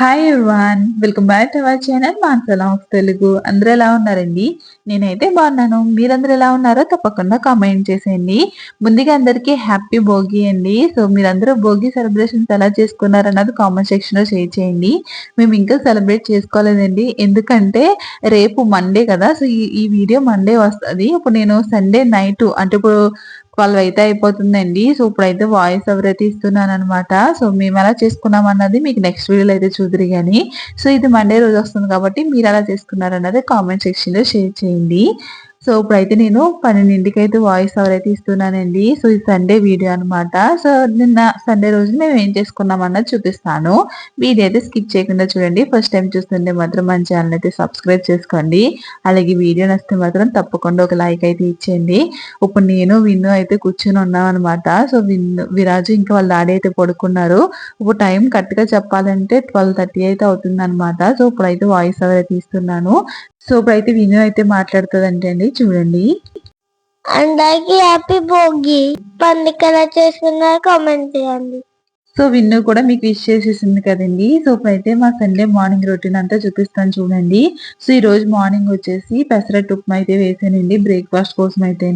Hi everyone welcome back to our channel మాన్సలా of Telugu. అందరూ ఎలా ఉన్నారండి? నేనైతే బాగున్నాను. మీరందరూ ఎలా ఉన్నారో తప్పకుండా కామెంట్ చేసేయండి. ముందుగా అందరికీ హ్యాపీ భోగి అండి. సో మీరందరూ భోగి సెలబ్రేషన్స్ ఎలా చేసుకున్నారన్నది కామెంట్ సెక్షన్లో షేర్ చేయండి. మేము ఇంకా సెలబ్రేట్ చేసుకోలేదండి. ఎందుకంటే రేపు మండే కదా. సో ఈ వీడియో మండే వస్తుంది. ఇప్పుడు నేను సండే నైట్ అంటే ఇప్పుడు ట్వెల్వ్ అయితే అయిపోతుందండి. సో ఇప్పుడైతే వాయిస్ ఓవర్ అయితే ఇస్తున్నాను అనమాట సో మేము ఎలా చేసుకున్నాం అన్నది మీకు నెక్స్ట్ వీడియోలో అయితే చూద్దరు కానీ సో ఇది మండే రోజు వస్తుంది కాబట్టి మీరు ఎలా చేసుకున్నారు అన్నది కామెంట్ సెక్షన్లో షేర్ చేయండి. సో ఇప్పుడైతే నేను పన్నెండింటికి అయితే వాయిస్ ఓవర్ అయితే ఇస్తున్నానండి. సో ఇది సండే వీడియో అనమాట సో నిన్న సండే రోజు మేము ఏం చేసుకున్నాం అన్నది చూపిస్తాను. వీడియో అయితే స్కిప్ చేయకుండా చూడండి. ఫస్ట్ టైం చూస్తుంటే మాత్రం మన ఛానల్ అయితే సబ్స్క్రైబ్ చేసుకోండి. అలాగే వీడియో నచ్చితే మాత్రం తప్పకుండా ఒక లైక్ అయితే ఇచ్చేయండి. ఇప్పుడు నేను విన్ను అయితే కూర్చొని ఉన్నాం అనమాట సో విన్ను విరాజు ఇంకా వాళ్ళ డాడీ అయితే పడుకున్నారు. ఇప్పుడు టైం కరెక్ట్గా చెప్పాలంటే ట్వెల్వ్ థర్టీ అయితే అవుతుంది అనమాట సో ఇప్పుడైతే వాయిస్ ఓవర్ అయితే ఇస్తున్నాను. సో అయితే విను అయితే మాట్లాడుతుందంటే అండి చూడండి. అందరికి హ్యాపీ భోగి. పండుగ ఎలా చేసుకున్నారు కామెంట్ చేయండి. సో విన్ను కూడా మీకు విష్ చేసేసింది కదండి. సో ఇప్పుడైతే మా సండే మార్నింగ్ రొటీన్ అంతా చూపిస్తాను చూడండి. సో ఈ రోజు మార్నింగ్ వచ్చేసి పెసరట్టు ఉప్మా అయితే వేసానండి బ్రేక్ఫాస్ట్ కోసం అయితే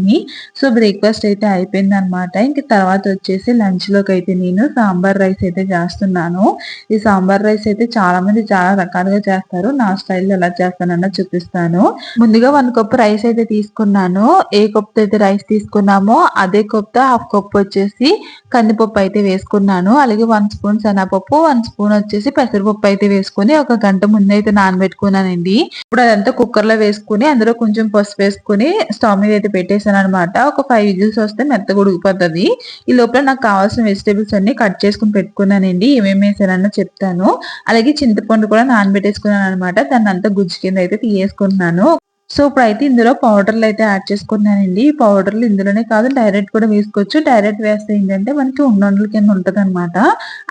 సో బ్రేక్ఫాస్ట్ అయితే అయిపోయింది అనమాట ఇంక తర్వాత వచ్చేసి లంచ్లోకి అయితే నేను సాంబార్ రైస్ అయితే చేస్తున్నాను. ఈ సాంబార్ రైస్ అయితే చాలా మంది చాలా రకాలుగా చేస్తారు. నా స్టైల్లో ఎలా చేస్తానన్న చూపిస్తాను. ముందుగా వన్ కప్ రైస్ అయితే తీసుకున్నాను. ఏ కప్ అయితే రైస్ తీసుకున్నామో అదే కప్తో హాఫ్ కప్ వచ్చేసి కందిపప్పు అయితే వేసుకున్నాను. అలాగే వన్ స్పూన్ శనగపప్పు వన్ స్పూన్ వచ్చేసి పెసరపప్పు అయితే వేసుకుని ఒక గంట ముందు అయితే నానబెట్టుకున్నానండి. ఇప్పుడు అదంతా కుక్కర్లో వేసుకుని అందులో కొంచెం పసుపు వేసుకుని స్టవ్ మీద అయితే పెట్టేశాను అనమాట ఒక ఫైవ్ విజిల్స్ వస్తే మెత్తగా ఉడికిపోతుంది. ఈ లోపల నాకు కావాల్సిన వెజిటేబుల్స్ అన్ని కట్ చేసుకుని పెట్టుకున్నానండి. ఏమేమి వేసానో చెప్తాను. అలాగే చింతపండు కూడా నానబెట్టేసుకున్నాను అనమాట దాన్ని అంతా గుజ్జు కింద అయితే తీయేసుకున్నాను సో ఇప్పుడు అయితే ఇందులో పౌడర్లు అయితే యాడ్ చేసుకున్నానండి. ఈ పౌడర్లు ఇందులోనే కాదు డైరెక్ట్ కూడా వేసుకోవచ్చు. డైరెక్ట్ వేస్తే ఏంటంటే మనకి ఉండొండల కింద ఉంటుంది అనమాట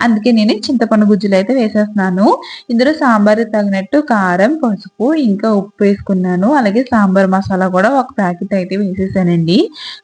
అందుకే నేను చింతపండు గుజ్జులు అయితే వేసేస్తున్నాను. ఇందులో సాంబార్ తగినట్టు కారం పసుపు ఇంకా ఉప్పు వేసుకున్నాను. అలాగే సాంబార్ మసాలా కూడా ఒక ప్యాకెట్ అయితే వేసేసానండి.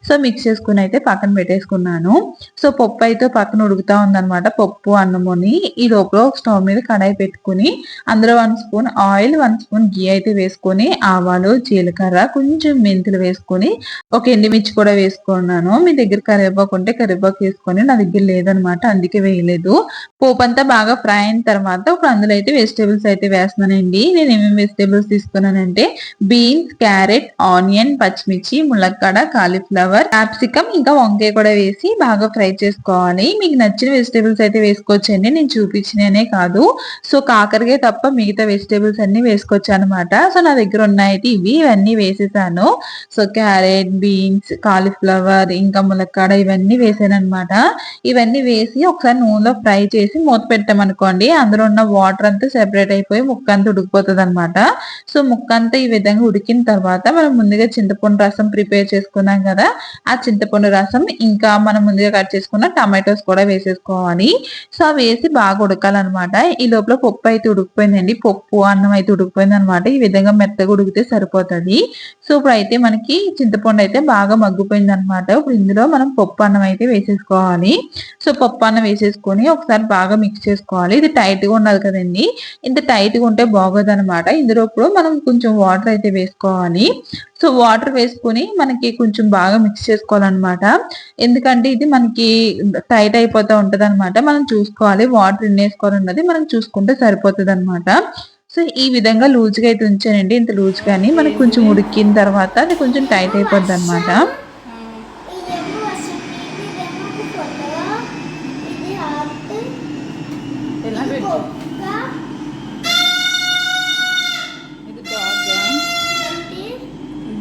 సో మిక్స్ చేసుకుని అయితే పక్కన పెట్టేసుకున్నాను. సో పప్పు అయితే పక్కన ఉడుకుతా ఉందన్నమాట. పప్పు అన్నముని ఈ లోపల స్టవ్ మీద కడాయి పెట్టుకుని అందులో one spoon oil one spoon ghee అయితే వేసుకొని ఆవాలు జీలకర్ర కొంచెం మెంతులు వేసుకొని ఒక ఎండిమిర్చి కూడా వేసుకున్నాను. మీ దగ్గర కరివేపాకు ఉంటే కరివేపాకు వేసుకొని నా దగ్గర లేదనమాట అందుకే వేయలేదు. పోపు అంతా బాగా ఫ్రై అయిన తర్వాత ఇప్పుడు అందులో అయితే వెజిటేబుల్స్ అయితే వేస్తున్నానండి. నేను ఏమేమి వెజిటేబుల్స్ తీసుకున్నానంటే బీన్స్ క్యారెట్ ఆనియన్ పచ్చిమిర్చి ములక్కాడ కాలీఫ్లవర్ క్యాప్సికమ్ ఇంకా వంకాయ కూడా వేసి బాగా ఫ్రై చేసుకోవాలి. మీకు నచ్చిన వెజిటేబుల్స్ అయితే వేసుకోవచ్చండి. నేను చూపించిననే కాదు. సో కాకరకాయ తప్ప మిగతా వెజిటేబుల్స్ అన్ని వేసుకోవచ్చు అనమాట సో నా దగ్గర ఉన్నాయి ఇవి. ఇవన్నీ వేసేసాను. సో క్యారెట్ బీన్స్ కాలీఫ్లవర్ ఇంకా ములక్కాడ ఇవన్నీ వేసాను అనమాట ఇవన్నీ వేసి ఒకసారి నూనెలో ఫ్రై చేసి మూత పెట్టామనుకోండి అందులో ఉన్న వాటర్ అంతా సెపరేట్ అయిపోయి ముక్క అంతా ఉడికిపోతుంది అనమాట సో ముక్క అంతా ఈ విధంగా ఉడికిన తర్వాత మనం ముందుగా చింతపండు రసం ప్రిపేర్ చేసుకున్నాం కదా ఆ చింతపండు రసం ఇంకా మనం ముందుగా కట్ చేసుకున్న టమాటోస్ కూడా వేసేసుకోవాలి. సో వేసి బాగా ఉడకాలన్నమాట. ఈ లోపల పప్పు అయితే ఉడికిపోయిందండి. పప్పు అన్నం అయితే ఉడికిపోయింది అనమాట ఈ విధంగా మెత్తగా ఉడికితే సరిపోతుంది. సో ఇప్పుడు అయితే మనకి చింతపండు అయితే బాగా మగ్గిపోయింది అనమాట ఇప్పుడు ఇందులో మనం పప్పు అన్నం అయితే వేసేసుకోవాలి. సో పప్పు అన్నం వేసేసుకొని ఒకసారి బాగా మిక్స్ చేసుకోవాలి. ఇది టైట్గా కదండి. ఇంత టైట్గా ఉంటే బాగోదు అనమాట ఇందులో ఇప్పుడు మనం కొంచెం వాటర్ అయితే వేసుకోవాలి. సో వాటర్ వేసుకొని మనకి కొంచెం బాగా మిక్స్ చేసుకోవాలన్నమాట. ఎందుకంటే ఇది మనకి టైట్ అయిపోతూ ఉంటుంది అనమాట మనం చూసుకోవాలి. వాటర్ ఎన్నేసుకోవాలన్నది మనం చూసుకుంటే సరిపోతుంది అనమాట సో ఈ విధంగా లూజ్గా అయితే ఉంచానండి. ఇంత లూజ్ కానీ మనకు కొంచెం ఉడికిన తర్వాత అది కొంచెం టైట్ అయిపోద్ది అనమాట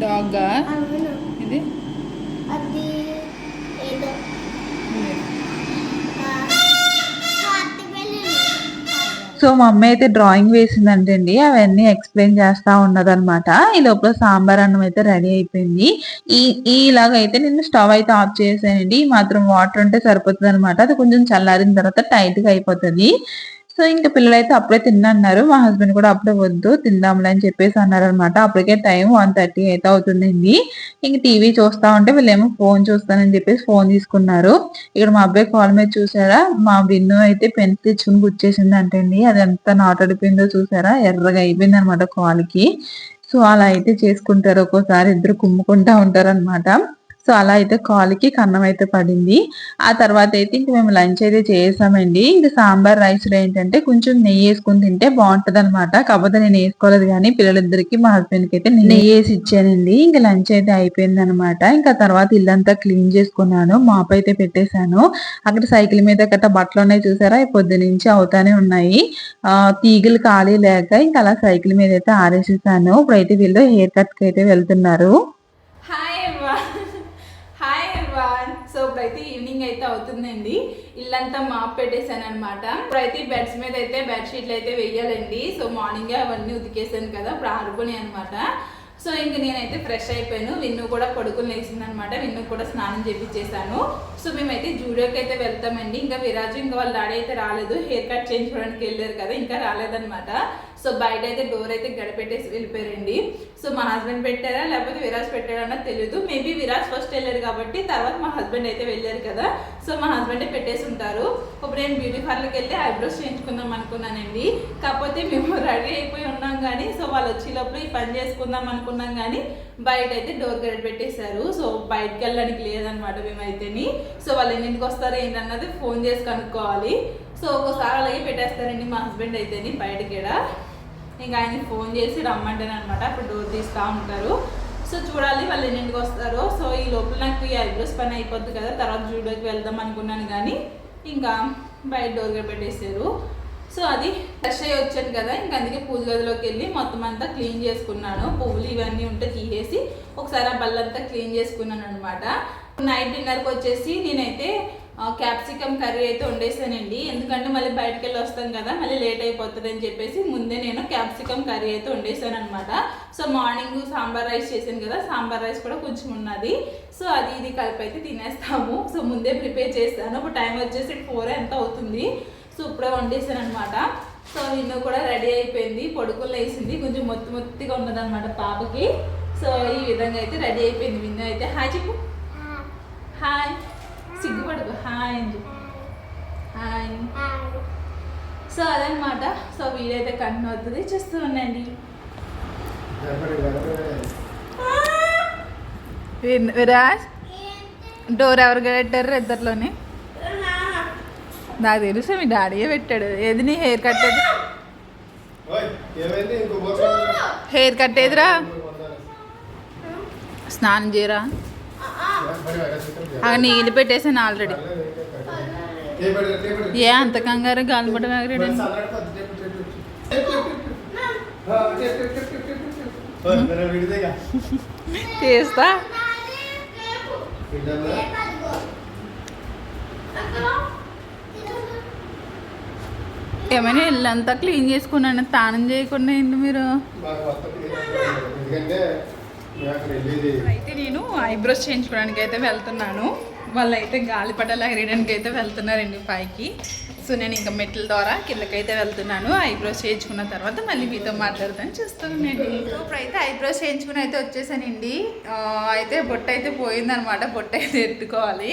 డాగ్ సో మా అమ్మ అయితే డ్రాయింగ్ వేసిందంటండి. అవన్నీ ఎక్స్ప్లెయిన్ చేస్తా ఉన్నదనమాట ఈ లోపల సాంబార్ అన్నం అయితే రెడీ అయిపోయింది. ఈ ఇలాగైతే నేను స్టవ్ అయితే ఆఫ్ చేసానండి మాత్రం వాటర్ ఉంటే సరిపోతుంది అనమాట అది కొంచెం చల్లారిన తర్వాత టైట్గా అయిపోతుంది. సో ఇంకా పిల్లలైతే అప్పుడే తిన్నన్నారు. మా హస్బెండ్ కూడా అప్పుడే వద్దు తిందాంలే అని చెప్పేసి అన్నారు అనమాట అప్పటికే టైం వన్ థర్టీ అయితే అవుతుందండి. ఇంక టీవీ చూస్తా ఉంటే వీళ్ళేమో ఫోన్ చూస్తానని చెప్పేసి ఫోన్ తీసుకున్నారు. ఇక్కడ మా అబ్బాయి కాల్ మీద చూసారా? మా విన్ను అయితే పెన్ తెచ్చుకుని గుచ్చేసింది అంటండి అది ఎంత నాటడిపోయిందో చూసారా? ఎర్రగా అయిపోయింది అనమాట కాల్కి. సో అలా అయితే చేసుకుంటారు ఒక్కోసారి. ఇద్దరు కుమ్ముకుంటా ఉంటారు అనమాట సో అలా అయితే కాలుకి కన్నం అయితే పడింది. ఆ తర్వాత అయితే ఇంక మేము లంచ్ అయితే చేసామండి. ఇంక సాంబార్ రైస్ ఏంటంటే కొంచెం నెయ్యి వేసుకుని తింటే బాగుంటది అనమాట కాకపోతే నేను వేసుకోలేదు కానీ పిల్లలిద్దరికి మా హస్బెండ్కి అయితే నెయ్యి వేసి ఇచ్చానండి. ఇంకా లంచ్ అయితే అయిపోయింది అనమాట ఇంకా తర్వాత ఇల్లంతా క్లీన్ చేసుకున్నాను. మాప్ అయితే పెట్టేశాను. అక్కడ సైకిల్ మీద గట్ట బట్టలు ఉన్నాయి చూసారా? పొద్దు నుంచి అవుతానే ఉన్నాయి. ఆ తీగలు ఖాళీ లేక ఇంకా అలా సైకిల్ మీద అయితే ఆరేసేసాను. ఇప్పుడైతే వీళ్ళు హెయిర్ కట్కి అయితే వెళ్తున్నారు హాయ్ ఎవ్వాన్ హాయ్ ఎవ్వాన్ అయితే ఈవినింగ్ అయితే అవుతుందండి. ఇల్లంతా మాప్ పెట్టేశాను అనమాట ఇప్పుడైతే బెడ్స్ మీద అయితే బెడ్ షీట్లు అయితే వేయాలండి. సో మార్నింగ్ అవన్నీ ఉతికేసాను కదా ఇప్పుడు ఆరుకునే అనమాట సో ఇంక నేనైతే ఫ్రెష్ అయిపోయాను. విన్ను కూడా పడుకుని లేచింది అనమాట విన్ను కూడా స్నానం చేపించేశాను సో మేమైతే జూడియోకి అయితే వెళ్తామండి. ఇంకా విరాజు ఇంకా వాళ్ళ డాడీ అయితే రాలేదు. హెయిర్ కట్ చేయించుకోవడానికి వెళ్ళారు కదా ఇంకా రాలేదనమాట సో బయట అయితే డోర్ అయితే గడపెట్టేసి వెళ్ళిపోయారండి. సో మా హస్బెండ్ పెట్టారా? లేకపోతే విరాజ్ పెట్టారన్నా తెలియదు మేబీ విరాజ్ ఫస్ట్ వెళ్ళారు కాబట్టి తర్వాత మా హస్బెండ్ అయితే వెళ్ళారు కదా. సో మా హస్బెండే పెట్టేసి ఉంటారు. ఇప్పుడు నేను బ్యూటీ పార్లర్కి వెళ్ళి ఐబ్రోస్ చేయించుకుందాం అనుకున్నానండి. కాకపోతే మేము రెడీ అయిపోయి ఉన్నాం కానీ సో వాళ్ళు వచ్చే లోపల ఈ పని చేసుకుందాం అనుకున్నాం కానీ బయట అయితే డోర్ గడ పెట్టేశారు. సో బయటకు వెళ్ళడానికి లేదనమాట మేమైతేని. సో వాళ్ళు ఎన్నింటికి వస్తారో ఏంటన్నది ఫోన్ చేసి కనుక్కోవాలి. సో ఒక్కోసారి అలాగే పెట్టేస్తారండి మా హస్బెండ్ అయితేని బయటకి కూడా. ఇంకా ఆయనకి ఫోన్ చేసి రమ్మంటాను అనమాట అప్పుడు డోర్ తీస్తూ ఉంటారు. సో చూడాలి వాళ్ళు ఎన్నింటికి వస్తారో. సో ఈ లోపల నాకు ఈ ఐబ్రోస్ పని అయిపోద్ది కదా. తర్వాత జూడోకి వెళ్దాం అనుకున్నాను కానీ ఇంకా బయట డోర్గా పెట్టేశారు. సో అది ఫ్రెష్ అయ్యి వచ్చాను కదా. ఇంకా అందుకే పూజ గదిలోకి వెళ్ళి మొత్తం అంతా క్లీన్ చేసుకున్నాను. పువ్వులు ఇవన్నీ ఉంటే తీసేసి ఒకసారి ఆ బల్లంతా క్లీన్ చేసుకున్నాను అనమాట నైట్ డిన్నర్కి వచ్చేసి నేనైతే క్యాప్సికమ్ కర్రీ అయితే వండేసానండి. ఎందుకంటే మళ్ళీ బయటకు వెళ్ళి వస్తాం కదా మళ్ళీ లేట్ అయిపోతుంది అని చెప్పేసి ముందే నేను క్యాప్సికమ్ కర్రీ అయితే వండేసాను అనమాట సో మార్నింగ్ సాంబార్ రైస్ చేశాను కదా సాంబార్ రైస్ కూడా కొంచెం ఉన్నది. సో అది ఇది కలిపి అయితే తినేస్తాము. సో ముందే ప్రిపేర్ చేస్తాను. ఇప్పుడు టైం వచ్చేసి ఫోర్ ఎంత అవుతుంది. సో ఇప్పుడే వండేసాను అనమాట సో నిన్ను కూడా రెడీ అయిపోయింది. పొడుకులు వేసింది కొంచెం మొత్తి మొత్తిగా ఉన్నదన్నమాట పాపకి. సో ఈ విధంగా అయితే రెడీ అయిపోయింది. విన్ను అయితే హాయ్ చెప్పు. హాయ్. సిగ్గుపడకు. హాయ్ అని చెప్పి. హాయ్. సో అదనమాట సో వీడియో అయితే కంటిన్యూ అవుతుంది చూస్తూ ఉండండి. విరాజ్? డోర్ ఎవరు పెట్టారు ఇద్దరిలోనే? నాకు తెలుసు మీ డాడీయే పెట్టాడు. ఏది నీ హెయిర్ కట్ హెయిర్ కట్ ఏదిరా? స్నానం చేయరా? ఆ నీళ్ళు పెట్టేసాను ఆల్రెడీ. ఏ అంత కంగారు గాలిపటం ఎగరేడు తీస్తా. ఏమైనా ఇల్లంతా క్లీన్ చేసుకున్నాను తానం చేయకుండా ఏంటి మీరు? ఎందుకంటే అయితే నేను ఐబ్రోస్ చేయించుకోవడానికి అయితే వెళ్తున్నాను. వాళ్ళు అయితే గాలిపటాలు ఎగరేయడానికి అయితే వెళ్తున్నారండి పైకి. సో నేను ఇంకా మెట్ల ద్వారా కిందకైతే వెళ్తున్నాను. ఐబ్రోస్ చేయించుకున్న తర్వాత మళ్ళీ మీతో మాట్లాడతాను. చూస్తానండి సో ఇప్పుడైతే ఐబ్రోస్ చేయించుకుని అయితే వచ్చేసానండి. ఆ, అయితే బొట్ట అయితే పోయిందనమాట. బొట్ట అయితే ఎత్తుకోవాలి.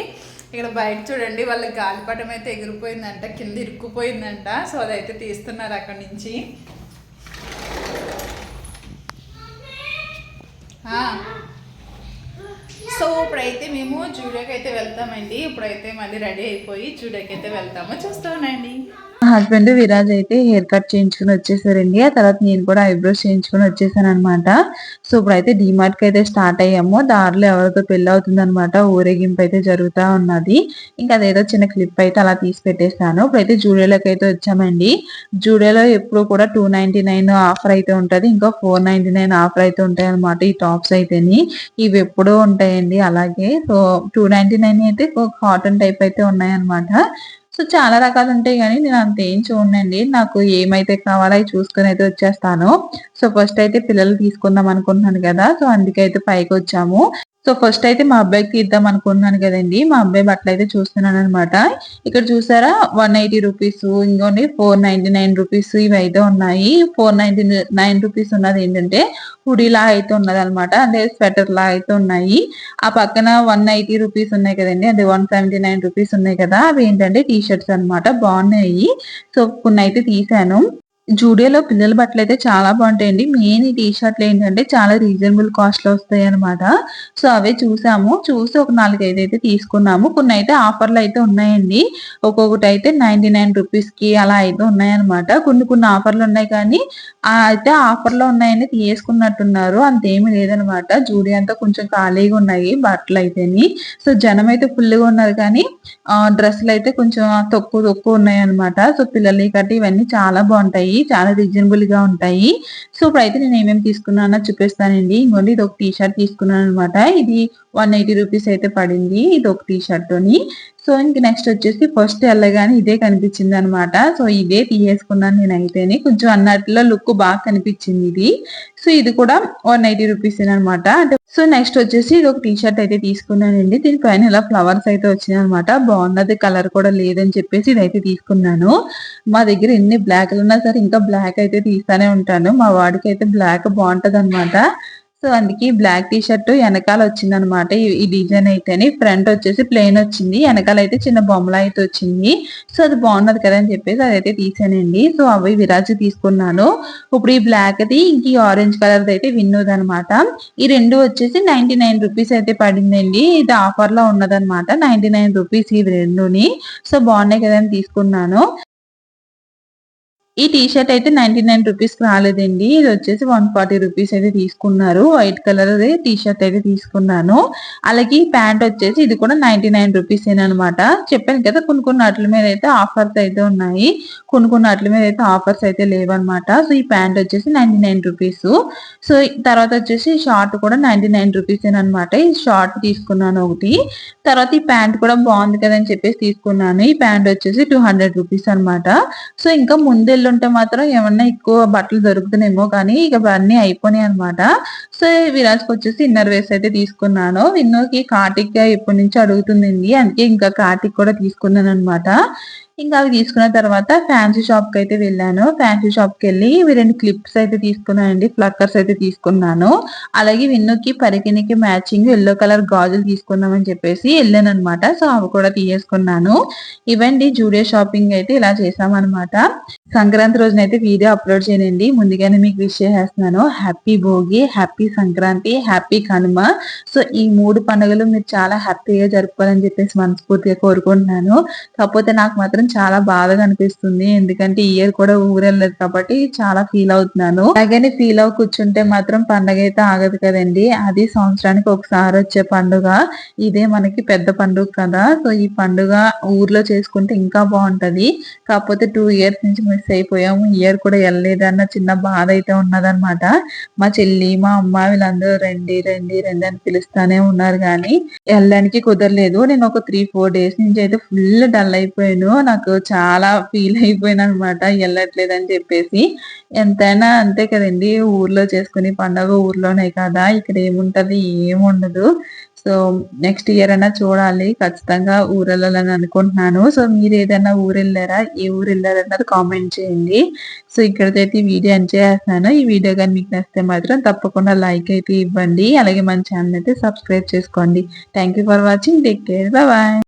ఇక్కడ బయట చూడండి వాళ్ళకి గాలిపటం అయితే ఎగిరిపోయిందంట కింద ఇరుక్కుపోయిందంట. సో అదైతే తీస్తున్నారు అక్కడి నుంచి. సో ఇప్పుడైతే మేము జూడియోకి అయితే వెళ్తామండి. ఇప్పుడైతే మళ్ళీ రెడీ అయిపోయి జూడియోకి అయితే వెళ్తాము. చూస్తానండి హస్బెండ్ విరాజ్ అయితే హెయిర్ కట్ చేయించుకుని వచ్చేసారండి ఆ తర్వాత నేను కూడా ఐబ్రోస్ చేయించుకుని వచ్చేసాను అనమాట సో ఇప్పుడైతే డిమార్ట్కి అయితే స్టార్ట్ అయ్యాము. దారిలో ఎవరితో పెళ్ళి అవుతుంది అనమాట ఊరేగింపు అయితే జరుగుతూ ఉన్నది. ఇంకా అదేదో చిన్న క్లిప్ అయితే అలా తీసి పెట్టేస్తాను. ఇప్పుడైతే జూడియోలోకి అయితే వచ్చామండి. జూడియోలో ఎప్పుడు కూడా టూ నైన్ ఆఫర్ అయితే ఉంటుంది. ఇంకా ఫోర్ నైన్టీ నైన్ ఆఫర్ అయితే ఉంటాయి అనమాట ఈ టాప్స్ అయితేని. ఇవి ఎప్పుడూ ఉంటాయండి. అలాగే సో టూ నైన్ అయితే కాటన్ టైప్ అయితే ఉన్నాయన్నమాట. సో చాలా రకాలు ఉంటాయి కానీ నేను అంత ఏం చూడండి నాకు ఏమైతే కావాలో అవి చూసుకొని అయితే వచ్చేస్తాను. సో ఫస్ట్ అయితే పిల్లలు తీసుకుందాం అనుకుంటున్నాను కదా. సో అందుకే అయితే పైకి వచ్చాము. సో ఫస్ట్ అయితే మా అబ్బాయికి తీద్దాం అనుకున్నాను కదండి. మా అబ్బాయి బట్టలు అయితే చూస్తున్నాను అనమాట ఇక్కడ చూసారా? వన్ ఎయిటీ రూపీస్ ఇంకోండి ఫోర్ నైన్టీ నైన్ రూపీస్ ఇవి అయితే ఉన్నాయి. ఫోర్ నైన్టీ నైన్ రూపీస్ ఉన్నది ఏంటంటే హుడీ లా అయితే ఉన్నది అనమాట అంటే స్వెటర్ లా అయితే ఉన్నాయి. ఆ పక్కన వన్ ఎయిటీ రూపీస్ ఉన్నాయి కదండి. అది వన్ సెవెంటీ నైన్ రూపీస్ ఉన్నాయి కదా. అవి ఏంటంటే టీ షర్ట్స్ అనమాట బాగున్నాయి. సో కొన్ని అయితే తీసాను జూడియోలో పిల్లల బట్టలు అయితే చాలా బాగుంటాయండి. మెయిన్ ఈ టీ షర్ట్లు ఏంటంటే చాలా రీజనబుల్ కాస్ట్లో వస్తాయి అనమాట సో అవే చూసాము. చూసి ఒక నాలుగైదు అయితే తీసుకున్నాము. కొన్ని అయితే ఆఫర్లు అయితే ఉన్నాయండి. ఒక్కొక్కటి అయితే నైన్టీ నైన్ రూపీస్కి అలా అయితే ఉన్నాయన్నమాట. కొన్ని కొన్ని ఆఫర్లు ఉన్నాయి కానీ అయితే ఆఫర్లో ఉన్నాయని తీసుకున్నట్టున్నారు. అంతేమీ లేదనమాట జూడియో అంతా కొంచెం ఖాళీగా ఉన్నాయి బట్టలు అయితేని. సో జనం అయితే ఫుల్గా ఉన్నారు కానీ డ్రెస్సులు అయితే కొంచెం తక్కువ తక్కువ ఉన్నాయి అనమాట సో పిల్లలకి కట్టి ఇవన్నీ చాలా బాగుంటాయి. చాలా రీజనబుల్గా ఉంటాయి. సో ఇప్పుడైతే నేను ఏమేమి తీసుకున్నానో చూపిస్తానండి. ఇంకోండి ఇది ఒక టీ షర్ట్ తీసుకున్నాను అనమాట ఇది వన్ ఎయిటీ రూపీస్ అయితే పడింది. ఇది ఒక టీ షర్ట్ తోని. సో ఇంక నెక్స్ట్ వచ్చేసి ఫస్ట్ వెళ్ళగానే ఇదే కనిపించింది అనమాట సో ఇదే తీసేసుకున్నాను నేను కొంచెం అన్నట్లో లుక్ బాగా కనిపించింది ఇది. సో ఇది కూడా వన్ ఎయిటీ రూపీస్ అనమాట అంటే సో నెక్స్ట్ వచ్చేసి ఇది ఒక టీ షర్ట్ అయితే తీసుకున్నానండి. దీనిపైన ఇలా ఫ్లవర్స్ అయితే వచ్చినాయి అనమాట బాగున్నది కలర్ కూడా లేదని చెప్పేసి ఇదైతే తీసుకున్నాను. మా దగ్గర ఎన్ని బ్లాక్లు ఉన్నా సరే ఇంకా బ్లాక్ అయితే తీస్తానే ఉంటాను. మా వాడికి అయితే బ్లాక్ బాగుంటది అనమాట సో అందుకే బ్లాక్ టీ షర్ట్ వెనకాల వచ్చింది అనమాట ఈ డిజైన్ అయితేనే ఫ్రంట్ వచ్చేసి ప్లెయిన్ వచ్చింది. వెనకాల అయితే చిన్న బొమ్మల అయితే వచ్చింది. సో అది బాగున్నది కదా అని చెప్పేసి అదైతే తీసానండి. సో అవి విరాజు తీసుకున్నాను. ఇప్పుడు ఈ బ్లాక్ అది ఇంక ఈ ఆరెంజ్ కలర్ అయితే విన్నోది అనమాట ఈ రెండు వచ్చేసి నైన్టీ నైన్ రూపీస్ అయితే పడిందండి. ఇది ఆఫర్లో ఉన్నదన్నమాట నైన్టీ నైన్ రూపీస్ ఇవి రెండుని. సో బాగున్నాయి కదా అని తీసుకున్నాను. ఈ టీ షర్ట్ అయితే నైన్టీ నైన్ రూపీస్ రాలేదండి. ఇది వచ్చేసి వన్ ఫార్టీ రూపీస్ అయితే తీసుకున్నారు. వైట్ కలర్ టీ షర్ట్ అయితే తీసుకున్నాను. అలాగే ఈ ప్యాంట్ వచ్చేసి ఇది కూడా నైన్టీ నైన్ రూపీస్ అనమాట. చెప్పాను కదా కొన్ని కొన్ని అట్ల మీద అయితే ఆఫర్స్ అయితే ఉన్నాయి. కొన్ని కొన్ని అట్ల మీద అయితే ఆఫర్స్ అయితే లేవన్నమాట సో ఈ ప్యాంట్ వచ్చేసి నైన్టీ నైన్ రూపీస్. సో తర్వాత వచ్చేసి షార్ట్ కూడా నైన్టీ నైన్ రూపీస్ అనమాట. ఈ షార్ట్ తీసుకున్నాను ఒకటి. తర్వాత ఈ ప్యాంట్ కూడా బాగుంది కదా అని చెప్పేసి తీసుకున్నాను. ఈ ప్యాంట్ వచ్చేసి టూ హండ్రెడ్ రూపీస్ అనమాట. సో ఇంకా ముందే ఉంటే మాత్రం ఏమన్నా ఎక్కువ బట్టలు దొరుకుతున్నాయేమో కానీ ఇక అన్ని అయిపోయినాయి అనమాట సో విరాజ్కి వచ్చేసి ఇన్నర్ వేస్ అయితే తీసుకున్నాను. విన్నోకి కార్టిక్ ఎప్పటి నుంచి అడుగుతుందండి. అందుకే ఇంకా కార్టిక్ కూడా తీసుకున్నాను అనమాట ఇంకా అవి తీసుకున్న తర్వాత ఫ్యాన్సీ షాప్కి అయితే వెళ్ళాను. ఫ్యాన్సీ షాప్కి వెళ్ళి ఇవి రెండు క్లిప్స్ అయితే తీసుకున్నానండి. ఫ్లక్కర్స్ అయితే తీసుకున్నాను. అలాగే విన్నుకి పరికినికి మ్యాచింగ్ ఎల్లో కలర్ గాజులు తీసుకుందామని చెప్పేసి వెళ్ళాను అనమాట సో అవి కూడా తీసేసుకున్నాను. ఇవండి జూడియో షాపింగ్ అయితే ఇలా చేసామన్నమాట సంక్రాంతి రోజున అయితే వీడియో అప్లోడ్ చేయండి ముందుగానే మీకు విష్ చేసేస్తున్నాను. Happy Bhogi happy Sankranti happy Kanuma. So ఈ మూడు పండుగలు మీరు చాలా హ్యాపీగా జరుపుకోవాలని చెప్పేసి మనస్ఫూర్తిగా కోరుకుంటున్నాను. కాకపోతే నాకు మాత్రం చాలా బాధగా అనిపిస్తుంది. ఎందుకంటే ఇయర్ కూడా ఊరెళ్ళలేదు కాబట్టి చాలా ఫీల్ అవుతున్నాను. అలాగని ఫీల్ అవు కూర్చుంటే మాత్రం పండగ అయితే ఆగదు కదండి. అది సంవత్సరానికి ఒకసారి వచ్చే పండుగ. ఇదే మనకి పెద్ద పండుగ కదా. సో ఈ పండుగ ఊర్లో చేసుకుంటే ఇంకా బాగుంటది. కాకపోతే టూ ఇయర్స్ నుంచి మిస్ అయిపోయాము. ఇయర్ కూడా వెళ్ళలేదు అన్న చిన్న బాధ అయితే ఉన్నదన్నమాట. మా చెల్లి మా అమ్మ వీళ్ళందరూ రండి రండి రండి అని పిలుస్తానే ఉన్నారు కానీ వెళ్ళడానికి కుదరలేదు. నేను ఒక త్రీ ఫోర్ డేస్ నుంచి అయితే ఫుల్ డల్ అయిపోయాను. నాకు చాలా ఫీల్ అయిపోయాను అనమాట వెళ్ళట్లేదు అని చెప్పేసి. ఎంతైనా అంతే కదండి ఊర్లో చేసుకుని పండగ ఊర్లోనే కదా ఇక్కడ ఏముంటది ఏముండదు. సో నెక్స్ట్ ఇయర్ అయినా చూడాలి ఖచ్చితంగా ఊరు వెళ్ళాలని అనుకుంటున్నాను. సో మీరు ఏదైనా ఊరు వెళ్ళారా ఏ ఊరు వెళ్ళారన్నది కామెంట్ చేయండి. సో ఇక్కడైతే ఈ వీడియో ఎంజాయ్ చేస్తున్నాను. ఈ వీడియో కానీ మీకు నచ్చితే మాత్రం తప్పకుండా లైక్ అయితే ఇవ్వండి. అలాగే మన ఛానల్ అయితే సబ్స్క్రైబ్ చేసుకోండి. Thank for watching take care bye